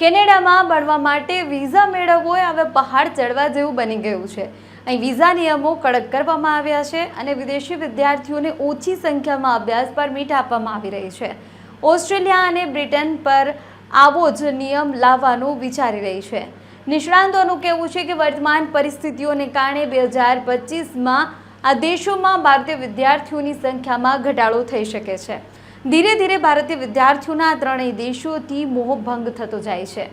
કેનેડામાં ભણવા માટે વિઝા મેળવવો એ હવે પહાડ ચડવા જેવું બની ગયું છે. અહીં વિઝા નિયમો કડક કરવામાં આવ્યા છે અને વિદેશી વિદ્યાર્થીઓને ઓછી સંખ્યામાં અભ્યાસ પરમિટ આપવામાં આવી રહી છે. ઓસ્ટ્રેલિયા અને બ્રિટન પર આવો જ નિયમ લાવવાનું વિચારી રહી છે. નિષ્ણાંતોનું કહેવું છે કે વર્તમાન પરિસ્થિતિઓને કારણે બે હજાર પચીસમાં આ દેશોમાં ભારતીય વિદ્યાર્થીઓની સંખ્યામાં ઘટાડો થઈ શકે છે. ધીરે ધીરે ભારતીય વિદ્યાર્થીઓના ત્રણેય દેશોથી મોહભંગ થતો જાય છે.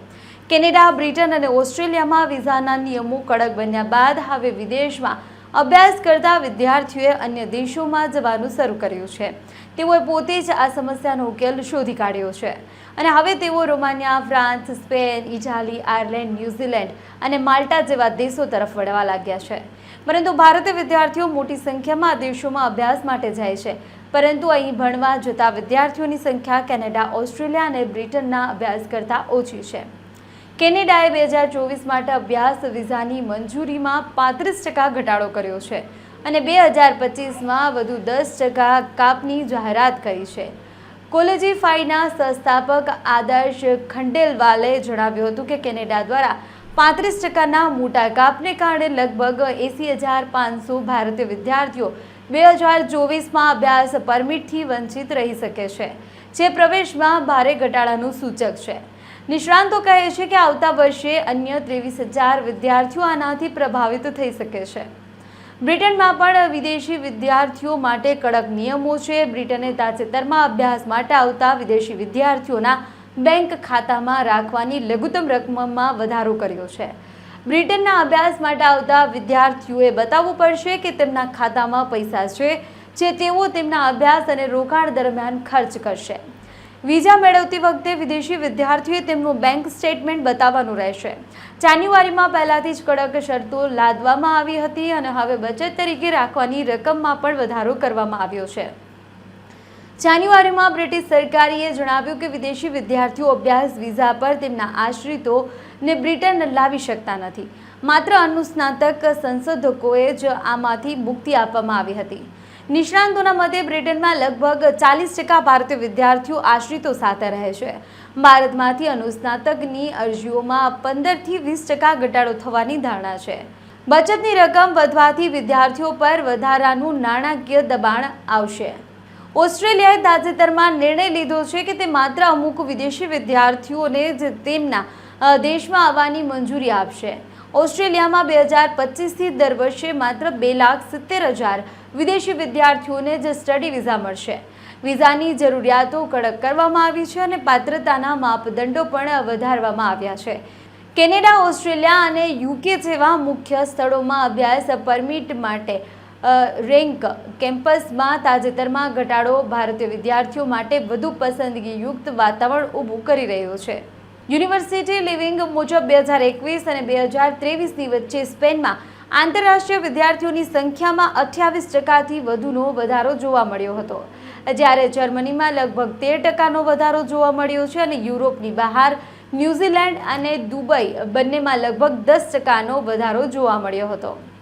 કેનેડા, બ્રિટન અને ઓસ્ટ્રેલિયામાં વિઝાના નિયમો કડક બન્યા બાદ હવે વિદેશમાં અભ્યાસ કરતા વિદ્યાર્થીઓએ અન્ય દેશોમાં જવાનું શરૂ કર્યું છે. તેઓએ પોતે જ આ સમસ્યાનો ઉકેલ શોધી કાઢ્યો છે. અને હવે તેઓ Romania, France, Spain, Italy, Ireland, New Zealand અને માલ્ટા જેવા દેશો તરફ વળવા લાગ્યા છે. પરંતુ ભારતીય વિદ્યાર્થીઓ મોટી સંખ્યામાં આ દેશોમાં અભ્યાસ માટે જાય છે. પરંતુ અહીં ભણવા જતા વિદ્યાર્થીઓની સંખ્યા કેનેડા, ઓસ્ટ્રેલિયા અને બ્રિટનના અભ્યાસ કરતાં ઓછી છે. કેનેડાએ બે હજાર ચોવીસ માટે અભ્યાસ વિઝાની મંજૂરીમાં પાંત્રીસ ટકા ઘટાડો કર્યો છે અને બે હજાર પચીસમાં વધુ દસ ટકા કાપની જાહેરાત કરી છે. કોલેજીફાઈના સંસ્થાપક આદર્શ ખંડેલવાલે જણાવ્યું હતું કે કેનેડા દ્વારા પાંત્રીસ ટકાના મોટા કાપને કારણે લગભગ એંસી હજાર પાંચસો ભારતીય વિદ્યાર્થીઓ બે હજાર ચોવીસમાં અભ્યાસ પરમિટથી વંચિત રહી શકે છે, જે પ્રવેશમાં ભારે ઘટાડાનું સૂચક છે. નિષ્ણાંતો કહે છે કે આવતા વર્ષે અન્ય ત્રેવીસ હજાર વિદ્યાર્થીઓ આનાથી પ્રભાવિત થઈ શકે છે. બ્રિટનમાં પણ વિદેશી વિદ્યાર્થીઓ માટે કડક નિયમો છે. બ્રિટને તાજેતરમાં અભ્યાસ માટે આવતા વિદેશી વિદ્યાર્થીઓના બેંક ખાતામાં રાખવાની લઘુત્તમ રકમમાં વધારો કર્યો છે. બ્રિટનના અભ્યાસ માટે આવતા વિદ્યાર્થીઓએ બતાવવું પડશે કે તેમના ખાતામાં પૈસા છે, જે તેઓ તેમના અભ્યાસ અને રોકાણ દરમિયાન ખર્ચ કરશે. વિઝા મેળવતી વખતે વિદેશી વિદ્યાર્થીઓએ તેમનું બેંક સ્ટેટમેન્ટ બતાવવાનું રહેશે. જાન્યુઆરીમાં પહેલાથી જ કડક શરતો લાદવામાં આવી હતી અને હવે બચત તરીકે રાખવાની રકમમાં પણ વધારો કરવામાં આવ્યો છે. જાન્યુઆરીમાં બ્રિટિશ સરકારીએ જણાવ્યું કે વિદેશી વિદ્યાર્થીઓ અભ્યાસ વિઝા પર તેમના આશ્રિતોને બ્રિટન લાવી શકતા નથી. માત્ર અનુસ્નાતક સંશોધકોએ જ આમાંથી મુક્તિ આપવામાં આવી હતી. નિષ્ણાંતોના મતે બ્રિટનમાં લગભગ ચાલીસ ટકા ભારતીય વિદ્યાર્થીઓ આશ્રિતો સાથે રહે છે. ભારતમાંથી અનુસ્નાતકની અરજીઓમાં પંદરથી વીસ ટકા ઘટાડો થવાની ધારણા છે. બચતની રકમ વધવાથી વિદ્યાર્થીઓ પર વધારાનું નાણાકીય દબાણ આવશે. ઓસ્ટ્રેલિયાએ તાજેતરમાં નિર્ણય લીધો છે કે તે માત્ર અમુક વિદેશી વિદ્યાર્થીઓને જ તેમના દેશમાં આવવાની મંજૂરી આપશે. ઓસ્ટ્રેલિયામાં બે હજાર પચીસથી દર વર્ષે માત્ર બે લાખ સિત્તેર હજાર વિદેશી વિદ્યાર્થીઓને જ સ્ટડી વિઝા મળશે. વિઝાની જરૂરિયાતો કડક કરવામાં આવી છે અને પાત્રતાના માપદંડો પણ વધારવામાં આવ્યા છે. કેનેડા, ઓસ્ટ્રેલિયા અને યુકે જેવા મુખ્ય સ્થળોમાં અભ્યાસ પરમિટ માટે રેન્ક કેમ્પસમાં તાજેતરમાં ઘટાડો, ભારતીય વિદ્યાર્થીઓ માટે વધુ પસંદગીયુક્ત વાતાવરણ ઊભું કરી રહ્યો છે. યુનિવર્સિટી લિવિંગ મુજબ બે હજાર એકવીસ અને બે હજાર ત્રેવીસની વચ્ચે સ્પેનમાં આંતરરાષ્ટ્રીય વિદ્યાર્થીઓની સંખ્યામાં અઠ્યાવીસ ટકાથી વધુનો વધારો જોવા મળ્યો હતો. જ્યારે જર્મનીમાં લગભગ તેર ટકાનો વધારો જોવા મળ્યો છે અને યુરોપની બહાર, ન્યૂઝીલેન્ડ અને દુબઈ બંનેમાં લગભગ દસ ટકાનો વધારો જોવા મળ્યો હતો.